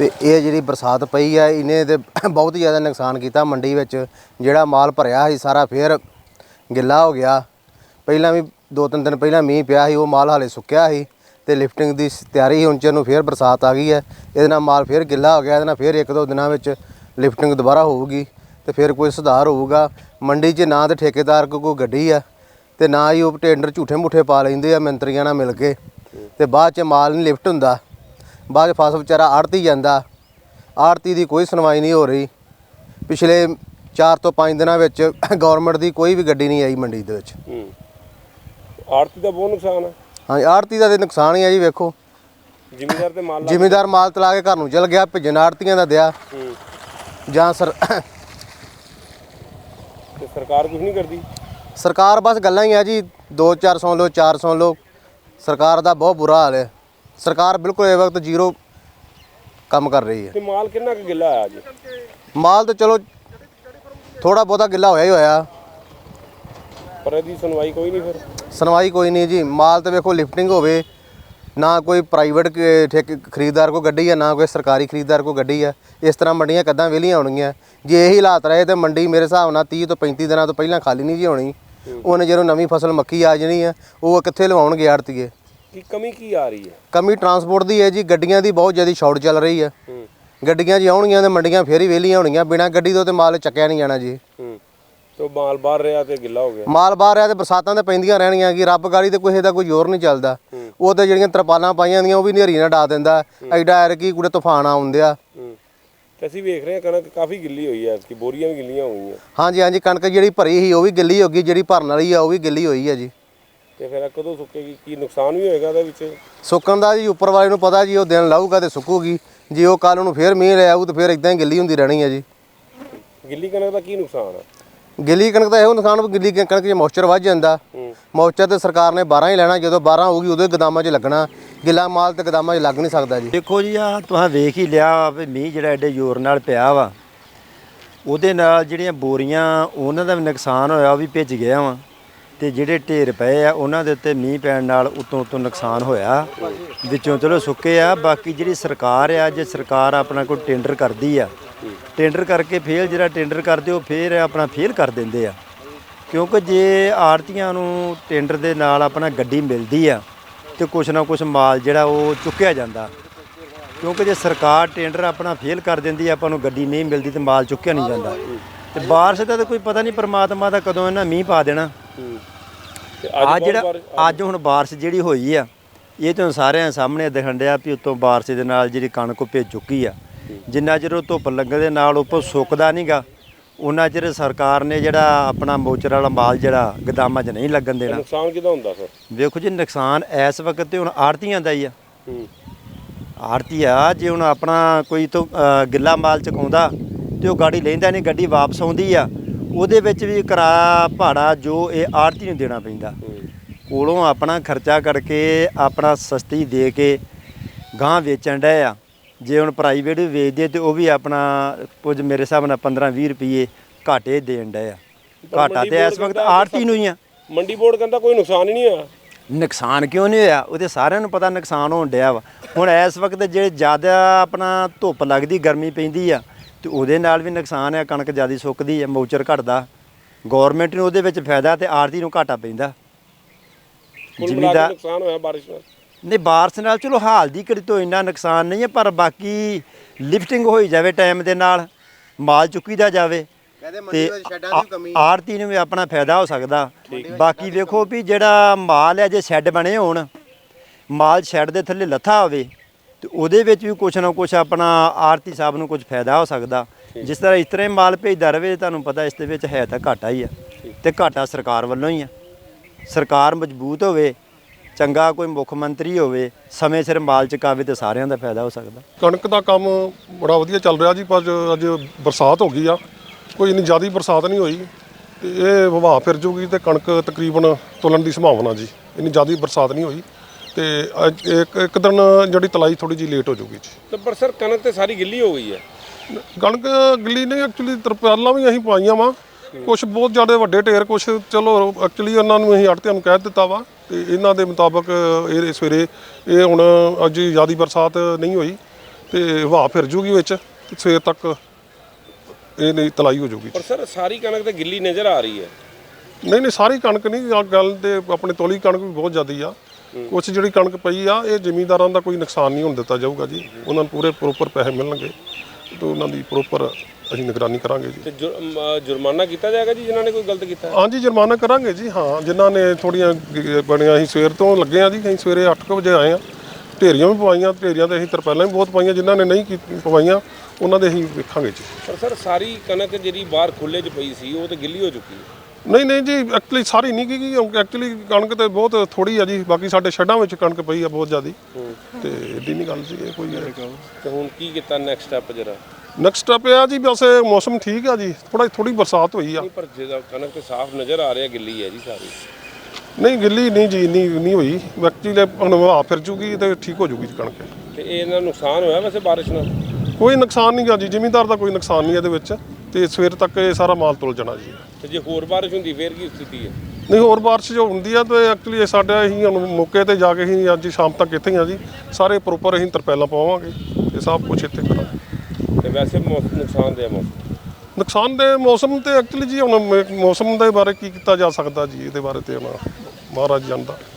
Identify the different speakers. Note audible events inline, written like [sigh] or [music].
Speaker 1: ਤੇ ਇਹ ਜਿਹੜੀ ਬਰਸਾਤ ਪਈ ਆ, ਇਹਨੇ ਤੇ ਬਹੁਤ ਹੀ ਜ਼ਿਆਦਾ ਨੁਕਸਾਨ ਕੀਤਾ ਮੰਡੀ ਵਿੱਚ। ਜਿਹੜਾ ਮਾਲ ਭਰਿਆ ਸੀ, ਸਾਰਾ ਫੇਰ ਗਿੱਲਾ ਹੋ ਗਿਆ। ਪਹਿਲਾਂ ਵੀ ਦੋ ਤਿੰਨ ਦਿਨ ਪਹਿਲਾਂ ਮੀਂਹ ਪਿਆ ਸੀ, ਉਹ ਮਾਲ ਹਾਲੇ ਸੁੱਕਿਆ ਸੀ ਤੇ ਲਿਫਟਿੰਗ ਦੀ ਤਿਆਰੀ ਹੁਣ ਚ ਨੂੰ ਫੇਰ ਬਰਸਾਤ ਆ ਗਈ ਹੈ। ਇਹਦੇ ਨਾਲ ਮਾਲ ਫੇਰ ਗਿੱਲਾ ਹੋ ਗਿਆ, ਇਹਦੇ ਨਾਲ ਫੇਰ ਇੱਕ ਦੋ ਦਿਨਾਂ ਵਿੱਚ ਲਿਫਟਿੰਗ ਦੁਬਾਰਾ ਹੋਊਗੀ ਤੇ ਫਿਰ ਕੋਈ ਸੁਧਾਰ ਹੋਊਗਾ। ਮੰਡੀ 'ਚ ਨਾ ਤੇ ਠੇਕੇਦਾਰ ਕੋਲ ਕੋਈ ਗੱਡੀ ਆ ਤੇ ਨਾ ਹੀ ਉਹ ਟੈਂਡਰ ਝੂਠੇ ਮੁੱਠੇ ਪਾ ਲੈਂਦੇ ਆ ਮੰਤਰੀਆਂ ਨਾਲ ਮਿਲ ਕੇ ਤੇ ਬਾਅਦ 'ਚ ਮਾਲ ਨਹੀਂ ਲਿਫਟ ਹੁੰਦਾ। ਬਾਅਦ ਫਸ ਵਿਚਾਰਾ ਆੜਤੀ ਜਾਂਦਾ। ਆੜਤੀ ਦੀ ਕੋਈ ਸੁਣਵਾਈ ਨਹੀਂ ਹੋ ਰਹੀ। ਪਿਛਲੇ 4 ਤੋਂ 5 ਦਿਨਾਂ ਵਿੱਚ [coughs] ਗਵਰਨਮੈਂਟ ਦੀ ਕੋਈ ਵੀ ਗੱਡੀ ਨਹੀਂ ਆਈ ਮੰਡੀ ਦੇ ਵਿੱਚ।
Speaker 2: ਹੂੰ। ਆੜਤੀ ਦਾ ਬਹੁਤ ਨੁਕਸਾਨ ਹੈ।
Speaker 1: ਹਾਂਜੀ ਆੜਤੀ ਦਾ ਤੇ ਨੁਕਸਾਨ ਹੀ ਆ ਜੀ ਵੇਖੋ।
Speaker 2: ਜ਼ਿਮੀਦਾਰ ਤੇ ਮਾਲ
Speaker 1: ਜ਼ਿਮੀਦਾਰ ਮਾਲ ਤਲਾ ਕੇ ਘਰ ਨੂੰ ਚਲ ਗਿਆ ਭਿੱਜਣ ਆੜਤੀਆਂ ਦਾ ਦਿਆ।
Speaker 2: ਹੂੰ।
Speaker 1: ਜਾਂ ਸਰ [coughs]
Speaker 2: ਤੇ ਸਰਕਾਰ ਕੁਝ ਨਹੀਂ ਕਰਦੀ?
Speaker 1: ਸਰਕਾਰ ਬਸ ਗੱਲਾਂ ਹੀ ਆ ਜੀ 2-400 ਲੋ 400 ਲੋ ਸਰਕਾਰ ਦਾ ਬਹੁਤ ਬੁਰਾ ਹਾਲ ਹੈ। ਸਰਕਾਰ ਬਿਲਕੁਲ ਇਹ ਵਕਤ ਜ਼ੀਰੋ ਕੰਮ ਕਰ ਰਹੀ ਹੈ।
Speaker 2: ਤੇ ਮਾਲ ਕਿੰਨਾ ਕੁ ਗਿੱਲਾ ਆਇਆ ਜੀ
Speaker 1: ਮਾਲ ਤਾਂ ਚਲੋ ਥੋੜਾ ਬਹੁਤਾ ਗਿੱਲਾ ਹੋਇਆ ਹੀ ਹੋਇਆ।
Speaker 2: ਪਰ ਇਹਦੀ ਸੁਣਵਾਈ ਕੋਈ ਨਹੀਂ ਫਿਰ।
Speaker 1: ਸੁਣਵਾਈ ਕੋਈ ਨਹੀਂ ਜੀ। ਮਾਲ ਤੇ ਵੇਖੋ ਲਿਫਟਿੰਗ ਹੋਵੇ ਨਾ ਕੋਈ ਪ੍ਰਾਈਵੇਟ ਠੇਕੇ ਖਰੀਦਦਾਰ ਕੋ ਗੱਡੀ ਹੈ ਨਾ ਕੋਈ ਸਰਕਾਰੀ ਖਰੀਦਦਾਰ ਕੋ ਗੱਡੀ ਹੈ। ਇਸ ਤਰ੍ਹਾਂ ਮੰਡੀਆਂ ਕਦਾਂ ਵਿਹਲੀਆਂ ਹੋਣਗੀਆਂ। ਜੇ ਇਹੀ ਹਾਲਾਤ ਰਹੇ ਤੇ ਮੰਡੀ ਮੇਰੇ ਹਿਸਾਬ ਨਾਲ 30 ਤੋਂ 35 ਦਿਨਾਂ ਤੋਂ ਪਹਿਲਾਂ ਖਾਲੀ ਨਹੀਂ ਜੀ ਹੋਣੀ। ਉਹਨੇ ਜਦੋਂ ਨਵੀਂ ਫਸਲ ਮੱਕੀ ਆ ਜਾਣੀ ਹੈ ਉਹ ਕਿੱਥੇ ਲਵਾਉਣਗੇ ਆੜਤੀਏ?
Speaker 2: ਕੀ ਕਮੀ ਕੀ ਆ ਰਹੀ ਹੈ?
Speaker 1: ਕਮੀ ਟਰਾਂਸਪੋਰਟ ਦੀ ਹੈ ਜੀ ਗੱਡੀਆਂ ਦੀ ਬਹੁਤ ਜ਼ਿਆਦਾ ਸ਼ਾਰਟ ਚੱਲ ਰਹੀ ਹੈ।
Speaker 2: ਹੂੰ।
Speaker 1: ਗੱਡੀਆਂ ਜੀ ਆਉਣਗੀਆਂ ਤੇ ਮੰਡੀਆਂ ਫੇਰ ਹੀ ਵਿਹਲੀਆਂ ਹੋਣਗੀਆਂ ਬਿਨਾਂ ਗੱਡੀ ਤੋਂ ਤੇ ਮਾਲ ਚੱਕਿਆ ਨਹੀਂ ਜਾਣਾ ਜੀ।
Speaker 2: ਹੂੰ। ਤੇ ਮਾਲ ਬਾਹਰ ਰਿਹਾ ਤੇ ਗਿੱਲਾ ਹੋ ਗਿਆ।
Speaker 1: ਮਾਲ ਬਾਹਰ ਆ ਤੇ ਬਰਸਾਤਾਂ ਤੇ ਪੈਂਦੀਆਂ ਰਹਿਣਗੀਆਂ ਕਿ ਰੱਬ ਗਾੜੀ ਤੇ ਕੋਈ ਦਾ ਕੋਈ ਜ਼ੋਰ ਨਹੀਂ ਚੱਲਦਾ। ਉਹ ਤੇ ਜਿਹੜੀਆਂ ਤਰਪਾਲਾਂ ਪਾਈਆਂ ਹੁੰਦੀਆਂ ਉਹ ਵੀ ਨੇਰੀ ਨਾਲ ਡਾ ਦਿੰਦਾ। ਐਡਾ ਐਰ ਕੀ ਕੁੜੇ ਤੂਫਾਨ ਆਉਂਦੇ ਆ।
Speaker 2: ਹੂੰ। ਤੇ ਅਸੀਂ ਵੇਖ ਰਹੇ ਹਾਂ ਕਣਕ ਕਾਫੀ ਗਿੱਲੀ ਹੋਈ ਹੈ ਕਿ ਬੋਰੀਆਂ ਵੀ ਗਿੱਲੀਆਂ ਹੋਈਆਂ।
Speaker 1: ਹਾਂਜੀ ਹਾਂਜੀ ਕਣਕ ਜਿਹੜੀ ਭਰੀ ਸੀ ਉਹ ਵੀ ਗਿੱਲੀ ਹੋ ਗਈ ਜਿਹੜੀ ਭਰਨ ਵਾਲੀ ਆ ਉਹ ਵੀ ਗਿੱਲੀ ਹੋਈ ਆ ਜੀ।
Speaker 2: ਤੇ ਫਿਰ ਇਹ ਕਦੋਂ ਸੁੱਕੇਗੀ? ਕੀ ਨੁਕਸਾਨ ਵੀ ਹੋਏਗਾ ਇਹਦੇ ਵਿੱਚ?
Speaker 1: ਸੁੱਕਣ ਦਾ ਜੀ ਉੱਪਰ ਵਾਲੇ ਨੂੰ ਪਤਾ ਜੀ ਉਹ ਦਿਨ ਲਾਊਗਾ ਤੇ ਸੁੱਕੂਗੀ। ਜੇ ਉਹ ਕੱਲ ਨੂੰ ਫੇਰ ਮੀਂਹ ਲੈ ਆਊ ਤੇ ਫੇਰ ਇਦਾਂ ਹੀ ਗਿੱਲੀ ਹੁੰਦੀ ਰਹਿਣੀ ਆ ਜੀ।
Speaker 2: ਗਿੱਲੀ ਕਣਕ ਦਾ ਕੀ ਨੁਕਸਾਨ ਹੈ
Speaker 1: ਗਿੱਲੀ ਕਣਕ ਦਾ ਇਹੋ ਨੁਕਸਾਨ ਗਿੱਲੀ ਕਣਕ 'ਚ ਮੋਇਸਚਰ ਵੱਧ ਜਾਂਦਾ।
Speaker 2: ਹੂੰ।
Speaker 1: ਮੋਇਸਚਰ ਤੇ ਸਰਕਾਰ ਨੇ 12 ਹੀ ਲੈਣਾ ਜਦੋਂ 12 ਹੋਊਗੀ ਉਦੋਂ ਹੀ ਗਦਾਮਾਂ 'ਚ ਲੱਗਣਾ। ਗਿੱਲਾ ਮਾਲ ਤੇ ਗਦਾਮਾਂ 'ਚ ਲੱਗ ਨਹੀਂ ਸਕਦਾ ਜੀ।
Speaker 3: ਦੇਖੋ ਜੀ ਆ ਤੁਸੀਂ ਵੇਖ ਹੀ ਲਿਆ ਵੀ ਮੀਂਹ ਜਿਹੜਾ ਐਡੇ ਜ਼ੋਰ ਨਾਲ ਪਿਆ ਵਾ। ਉਹਦੇ ਨਾਲ ਜਿਹੜੀਆਂ ਬੋਰੀਆਂ ਉਹਨਾਂ ਦਾ ਵੀ ਨੁਕਸਾਨ ਹੋਇਆ ਉਹ ਵੀ ਭਿੱਜ ਗਿਆ ਵਾ। ਤੇ ਜਿਹੜੇ ਢੇਰ ਪਏ ਆ, ਉਹਨਾਂ ਦੇ ਉੱਤੇ ਮੀਂਹ ਪੈਣ ਨਾਲ ਉਤੋਂ ਉਤੋਂ ਨੁਕਸਾਨ ਹੋਇਆ। ਵਿੱਚੋਂ ਚਲੋ ਸੁੱਕੇ ਆ, ਬਾਕੀ ਜਿਹੜੀ ਸਰਕਾਰ ਆ ਜੇ ਸਰਕਾਰ ਆਪਣਾ ਕੋਈ ਟੈਂਡਰ ਕਰਦੀ ਆ। ਟੈਂਡਰ ਕਰਕੇ ਫੇਲ ਜਿਹੜਾ ਟੈਂਡਰ ਕਰਦੇ, ਉਹ ਫੇਰ ਆਪਣਾ ਫੇਲ ਕਰ ਦਿੰਦੇ ਆ। ਕਿਉਂਕਿ ਜੇ ਆੜਤੀਆਂ ਨੂੰ ਟੈਂਡਰ ਦੇ ਨਾਲ ਆਪਣਾ ਗੱਡੀ ਮਿਲਦੀ ਆ, ਤੇ ਕੁਛ ਨਾ ਕੁਛ ਮਾਲ ਜਿਹੜਾ ਉਹ ਚੁੱਕਿਆ ਜਾਂਦਾ। ਕਿਉਂਕਿ ਜੇ ਸਰਕਾਰ ਟੈਂਡਰ ਆਪਣਾ ਫੇਲ ਕਰ ਦਿੰਦੀ ਆਪਾਂ ਨੂੰ ਗੱਡੀ ਨਹੀਂ ਮਿਲਦੀ ਤੇ ਮਾਲ ਚੁੱਕਿਆ ਨਹੀਂ ਜਾਂਦਾ। ਤੇ ਬਾਰਿਸ਼ ਦਾ ਤਾਂ ਕੋਈ ਪਤਾ ਨਹੀਂ, ਪਰਮਾਤਮਾ ਦਾ ਕਦੋਂ ਇਹਨਾਂ ਮੀਂਹ ਪਾ ਦੇਣਾ। ਆ ਜਿਹੜਾ ਅੱਜ ਹੁਣ ਬਾਰਿਸ਼ ਜਿਹੜੀ ਹੋਈ ਆ ਇਹ ਤੁਹਾਨੂੰ ਸਾਰਿਆਂ ਸਾਹਮਣੇ ਦਿਖਣ ਡਿਆ ਵੀ ਉਤੋਂ ਬਾਰਿਸ਼ ਦੇ ਨਾਲ ਜਿਹੜੀ ਕਣਕ ਭੇਜ ਚੁੱਕੀ ਆ। ਜਿੰਨਾ ਚਿਰ ਉਹ ਧੁੱਪ ਲੱਗਣ ਦੇ ਨਾਲ ਉੱਪਰ ਸੁੱਕਦਾ ਨਹੀਂਗਾ ਉਹਨਾਂ ਚਿਰ ਸਰਕਾਰ ਨੇ ਜਿਹੜਾ ਆਪਣਾ ਮੋਚਰ ਵਾਲਾ ਮਾਲ ਜਿਹੜਾ ਗਦਾਮਾਂ 'ਚ ਨਹੀਂ ਲੱਗਣ ਦੇਣਾ।
Speaker 2: ਨੁਕਸਾਨ ਕਿਹਦਾ ਹੁੰਦਾ ਫਿਰ?
Speaker 3: ਵੇਖੋ ਜੀ ਨੁਕਸਾਨ ਇਸ ਵਕਤ ਤੇ ਹੁਣ ਆੜਤੀਆਂ ਦਾ ਹੀ ਆ।
Speaker 2: ਹੂੰ।
Speaker 3: ਆੜਤੀ ਆ ਜੇ ਹੁਣ ਆਪਣਾ ਕੋਈ ਤੋਂ ਗਿੱਲਾ ਮਾਲ ਚਕਾਉਂਦਾ ਤੇ ਉਹ ਗਾੜੀ ਲੈਂਦਾ ਨਹੀਂ ਗੱਡੀ ਵਾਪਸ ਆਉਂਦੀ ਆ। ਉਹਦੇ ਵਿੱਚ ਵੀ ਕਿਰਾਇਆ ਭਾੜਾ ਜੋ ਇਹ ਆੜਤੀ ਨੂੰ ਦੇਣਾ ਪੈਂਦਾ। ਕੋਲੋਂ ਆਪਣਾ ਖਰਚਾ ਕਰਕੇ ਆਪਣਾ ਸਸਤੀ ਦੇ ਕੇ ਗਾਂ ਵੇਚਣ ਡਏ ਆ। ਜੇ ਹੁਣ ਪ੍ਰਾਈਵੇਟ ਵੀ ਵੇਚਦੇ ਤੇ ਉਹ ਵੀ ਆਪਣਾ ਕੁਝ ਮੇਰੇ ਹਿਸਾਬ ਨਾਲ 15 20 ਰੁਪਏ ਘਾਟੇ ਦੇਣ ਡਏ ਆ। ਘਾਟਾ ਤੇ ਇਸ ਵਕਤ ਆੜਤੀ ਨੂੰ ਹੀ ਆ।
Speaker 2: ਮੰਡੀ ਬੋਰਡ ਕਹਿੰਦਾ ਕੋਈ ਨੁਕਸਾਨ ਹੀ ਨਹੀਂ ਹੋਇਆ।
Speaker 3: ਨੁਕਸਾਨ ਕਿਉਂ ਨਹੀਂ ਹੋਇਆ? ਉਹਦੇ ਸਾਰਿਆਂ ਨੂੰ ਪਤਾ ਨੁਕਸਾਨ ਹੋਣ ਡਿਆ ਵਾ। ਹੁਣ ਇਸ ਵਕਤ ਜੇ ਜ਼ਿਆਦਾ ਆਪਣਾ ਧੁੱਪ ਲੱਗਦੀ ਗਰਮੀ ਪੈਂਦੀ ਆ ਤੇ ਉਹਦੇ ਨਾਲ ਵੀ ਨੁਕਸਾਨ ਆ ਕਣਕ ਜ਼ਿਆਦਾ ਸੁੱਕਦੀ ਆ ਮੌਚਰ ਘਟਦਾ। ਗਵਰਨਮੈਂਟ ਨੂੰ ਉਹਦੇ ਵਿੱਚ ਫਾਇਦਾ ਤੇ ਆੜਤੀ ਨੂੰ ਘਾਟਾ ਪੈਂਦਾ।
Speaker 2: ਕੇ
Speaker 3: ਜ਼ਿਮੀਦਾਰ
Speaker 2: ਨੁਕਸਾਨ ਹੋਇਆ ਬਾਰਿਸ਼ ਨਾਲ?
Speaker 3: ਨਹੀਂ ਬਾਰਿਸ਼ ਨਾਲ ਚਲੋ ਹਾਲ ਦੀ ਘੜੀ ਤੋਂ ਇੰਨਾ ਨੁਕਸਾਨ ਨਹੀਂ ਹੈ ਪਰ ਬਾਕੀ ਲਿਫਟਿੰਗ ਹੋਈ ਜਾਵੇ ਟਾਈਮ ਦੇ ਨਾਲ ਮਾਲ ਚੁੱਕੀਦਾ ਜਾਵੇ
Speaker 1: ਕਹਿੰਦੇ
Speaker 3: ਤੇ ਆੜਤੀ ਨੂੰ ਵੀ ਆਪਣਾ ਫਾਇਦਾ ਹੋ ਸਕਦਾ। ਬਾਕੀ ਵੇਖੋ ਵੀ ਜਿਹੜਾ ਮਾਲ ਹੈ ਜੇ ਸ਼ੈੱਡ ਬਣੇ ਹੋਣ ਮਾਲ ਸ਼ੈੱਡ ਦੇ ਥੱਲੇ ਲੱਥਾ ਹੋਵੇ ਤੇ ਉਹਦੇ ਵਿੱਚ ਵੀ ਕੁਛ ਨਾ ਕੁਛ ਆਪਣਾ ਆੜਤੀ ਸਾਹਿਬ ਨੂੰ ਕੁਝ ਫਾਇਦਾ ਹੋ ਸਕਦਾ। ਜਿਸ ਤਰ੍ਹਾਂ ਇਸ ਤਰ੍ਹਾਂ ਹੀ ਮਾਲ ਭੇਜਦਾ ਰਵੇ ਤੁਹਾਨੂੰ ਪਤਾ ਇਸ ਦੇ ਵਿੱਚ ਹੈ ਤਾਂ ਘਾਟਾ ਹੀ ਆ। ਤੇ ਘਾਟਾ ਸਰਕਾਰ ਵੱਲੋਂ ਹੀ ਆ। ਸਰਕਾਰ ਮਜ਼ਬੂਤ ਹੋਵੇ ਚੰਗਾ ਕੋਈ ਮੁੱਖ ਮੰਤਰੀ ਹੋਵੇ ਸਮੇਂ ਸਿਰ ਮਾਲ ਚੁਕਾਵੇ ਤੇ ਸਾਰਿਆਂ ਦਾ ਫਾਇਦਾ ਹੋ ਸਕਦਾ।
Speaker 4: ਕਣਕ ਦਾ ਕੰਮ ਬੜਾ ਵਧੀਆ ਚੱਲ ਰਿਹਾ ਜੀ ਪਰ ਅੱਜ ਬਰਸਾਤ ਹੋ ਗਈ ਆ। ਕੋਈ ਇੰਨੀ ਜ਼ਿਆਦਾ ਬਰਸਾਤ ਨਹੀਂ ਹੋਈ। ਤੇ ਇਹ ਵਵਾ ਫਿਰ ਜੂਗੀ ਤੇ ਕਣਕ ਤਕਰੀਬਨ ਤੁਲਣ ਦੀ ਸੰਭਾਵਨਾ ਜੀ। ਇੰਨੀ ਜ਼ਿਆਦਾ ਬਰਸਾਤ ਨਹੀਂ ਹੋਈ। ਤੇ ਅੱਜ ਇੱਕ ਇੱਕ ਦਿਨ ਜਿਹੜੀ ਤਲਾਈ ਥੋੜੀ ਜਿਹੀ ਲੇਟ ਹੋ ਜੂਗੀ ਜੀ।
Speaker 2: ਤੇ ਪਰ ਸਰ ਕਣਕ ਤੇ ਸਾਰੀ ਗਿੱਲੀ ਹੋ ਗਈ ਹੈ।
Speaker 4: ਕਣਕ ਗਿੱਲੀ ਨਹੀਂ ਐਕਚੁਅਲੀ ਤਰਪਾਲਾਂ ਵੀ ਅਸੀਂ ਪਾਈਆਂ ਵਾ। ਕੁਝ ਬਹੁਤ ਜ਼ਿਆਦਾ ਵੱਡੇ ਢੇਰ ਕੁਝ ਚਲੋ ਐਕਚੁਅਲੀ ਉਹਨਾਂ ਨੂੰ ਅਸੀਂ ਆੜਤਿਆਂ ਨੂੰ ਕਹਿ ਦਿੱਤਾ ਵਾ। ਤੇ ਇਹਨਾਂ ਦੇ ਮੁਤਾਬਕ ਇਹ ਸਵੇਰੇ ਇਹ ਹੁਣ ਅੱਜ ਜ਼ਿਆਦਾ ਬਰਸਾਤ ਨਹੀਂ ਹੋਈ ਤੇ ਹਵਾ ਫਿਰ ਜੂਗੀ ਵਿੱਚ ਤੇ ਸਵੇਰ ਤੱਕ ਇਹ ਨਹੀਂ ਤਲਾਈ ਹੋ ਜੂਗੀ
Speaker 2: ਪਰ ਸਰ ਸਾਰੀ ਕਣਕ ਤਾਂ ਗਿੱਲੀ ਨਜ਼ਰ ਆ ਰਹੀ ਹੈ।
Speaker 4: ਨਹੀਂ ਨਹੀਂ ਸਾਰੀ ਕਣਕ ਨਹੀਂ ਗੱਲ ਤੇ ਆਪਣੇ ਤੋਲੀ ਕਣਕ ਵੀ ਬਹੁਤ ਜ਼ਿਆਦੀ ਆ। ਕੁਛ ਜਿਹੜੀ ਕਣਕ ਪਈ ਆ ਇਹ ਜ਼ਿਮੀਂਦਾਰਾਂ ਦਾ ਕੋਈ ਨੁਕਸਾਨ ਨਹੀਂ ਹੋਣ ਦਿੱਤਾ ਜਾਊਗਾ ਜੀ। ਉਹਨਾਂ ਨੂੰ ਪੂਰੇ ਪ੍ਰੋਪਰ ਪੈਸੇ ਮਿਲਣਗੇ ਤੇ ਉਹਨਾਂ ਦੀ ਪ੍ਰੋਪਰ ਅਸੀਂ ਨਿਗਰਾਨੀ ਕਰਾਂਗੇ ਜੀ।
Speaker 2: ਤੇ ਜੁਰ- ਅਮ, ਜੁਰਮਾਨਾ ਕੀਤਾ ਜਾਏਗਾ ਜੀ ਜਿਨ੍ਹਾਂ ਨੇ ਕੋਈ ਗਲਤ ਕੀਤਾ?
Speaker 4: ਹਾਂਜੀ ਜੁਰਮਾਨਾ ਕਰਾਂਗੇ ਜੀ ਹਾਂ। ਜਿਨ੍ਹਾਂ ਨੇ ਥੋੜੀਆਂ ਬਣੀਆਂ ਅਸੀਂ ਸਵੇਰ ਤੋਂ ਲੱਗੇ ਆ ਜੀ ਅਸੀਂ ਸਵੇਰੇ 8 ਵਜੇ ਆਏ ਆ। ਢੇਰੀਆਂ ਵੀ ਪਵਾਈਆਂ ਢੇਰੀਆਂ ਤੇ ਅਸੀਂ ਤਰਪਾਲਾਂ ਵੀ ਬਹੁਤ ਪਾਈਆਂ ਜਿਨ੍ਹਾਂ ਨੇ ਨਹੀਂ ਕੀਤੀ- ਪਵਾਈਆਂ ਉਹਨਾਂ ਦੇ ਅਸੀਂ ਵੇਖਾਂਗੇ ਜੀ।
Speaker 2: ਪਰ ਸਰ ਸਾਰੀ ਕਣਕ ਜਿਹੜੀ ਬਾਹਰ ਖੁੱਲੇ 'ਚ ਪਈ ਸੀ ਉਹ ਤਾਂ ਗਿੱਲੀ ਹੋ ਚੁੱਕੀ ਹੈ।
Speaker 4: ਨਹੀਂ ਨਹੀਂ ਜੀ ਐਕਚੁਅਲੀ ਸਾਰੀ ਨਹੀਂ ਗਈ ਐਕਚੁਅਲੀ ਕਣਕ ਤੇ ਬਹੁਤ ਥੋੜੀ ਆ ਜੀ ਬਾਕੀ ਸਾਡੇ ਛੱਡਾਂ ਵਿੱਚ ਕਣਕ ਪਈ ਆ ਬਹੁਤ ਜ਼ਿਆਦੀ। ਤੇ ਏਡੀ ਨਹੀਂ ਗੱਲ ਸੀ ਇਹ ਕੋਈ
Speaker 2: ਤੇ ਹੁਣ ਕੀ ਕੀਤਾ ਨੈਕਸਟ ਸਟੈਪ ਜਰਾ?
Speaker 4: ਨੈਕਸਟ ਸਟੈਪ ਇਹ ਆ ਜੀ ਬਸ ਇਹ ਮੌਸਮ ਠੀਕ ਆ ਜੀ ਥੋੜਾ ਥੋੜੀ ਬਰਸਾਤ ਹੋਈ ਆ।
Speaker 2: ਨਹੀਂ ਪਰ ਜਿਹਦਾ ਕਣਕ ਤੇ ਸਾਫ਼ ਨਜ਼ਰ ਆ ਰਿਹਾ ਗਿੱਲੀ ਹੈ ਜੀ ਸਾਰੀ।
Speaker 4: ਨਹੀਂ ਗਿੱਲੀ ਨਹੀਂ ਜੀ ਨਹੀਂ ਨਹੀਂ ਹੋਈ। ਐਕਚੁਅਲੀ ਹੁਣ ਹਵਾ ਫਿਰ ਜੂਗੀ ਤੇ ਠੀਕ ਹੋ ਜੂਗੀ ਕਣਕ।
Speaker 2: ਤੇ ਇਹ ਇਹਨਾਂ ਨੂੰ ਨੁਕਸਾਨ ਹੋਇਆ ਵੈਸੇ ਬਾਰਿਸ਼ ਨਾਲ?
Speaker 4: ਕੋਈ ਨੁਕਸਾਨ ਨਹੀਂ ਗਾ ਜੀ ਜ਼ਿਮੀਂਦਾਰ ਦਾ ਕੋਈ ਨੁਕਸਾਨ ਨਹੀਂ ਇਹਦੇ ਵਿੱਚ। ਤੇ ਸਵੇਰ ਤੱਕ ਇਹ ਸਾਰਾ ਮਾਲ ਤੁਲ ਜਾਣਾ ਜੀ।
Speaker 2: ਤੇ ਜੇ ਹੋਰ ਬਾਰਿਸ਼ ਹੁੰਦੀ ਫੇਰ ਕੀ ਸਥਿਤੀ ਹੈ?
Speaker 4: ਨਹੀਂ ਹੋਰ ਬਾਰਿਸ਼ ਜੋ ਹੁੰਦੀ ਆ ਤੇ ਐਕਚੁਅਲੀ ਸਾਡਾ ਅਸੀਂ ਹੁਣ ਮੌਕੇ ਤੇ ਜਾ ਕੇ ਅਸੀਂ ਅੱਜ ਸ਼ਾਮ ਤੱਕ ਇੱਥੇ ਹੀ ਆ ਜੀ। ਸਾਰੇ ਪ੍ਰੋਪਰ ਅਸੀਂ ਤਰਪੈਲਾਂ ਪਵਾਵਾਂਗੇ ਤੇ ਸਭ ਕੁਝ ਇੱਥੇ ਕਰਾਂਗੇ।
Speaker 2: ਤੇ ਵੈਸੇ ਮੌਸਮ ਨੁਕਸਾਨ ਦੇ ਮੌਸਮ?
Speaker 4: ਨੁਕਸਾਨ ਦੇ ਮੌਸਮ ਤੇ ਐਕਚੁਅਲੀ ਜੀ ਹੁਣ ਮੌਸਮ ਦੇ ਬਾਰੇ ਕੀ ਕੀਤਾ ਜਾ ਸਕਦਾ ਜੀ ਇਹਦੇ ਬਾਰੇ ਤੇ ਹੁਣ ਮਹਾਰਾਜ ਜਾਣਦਾ।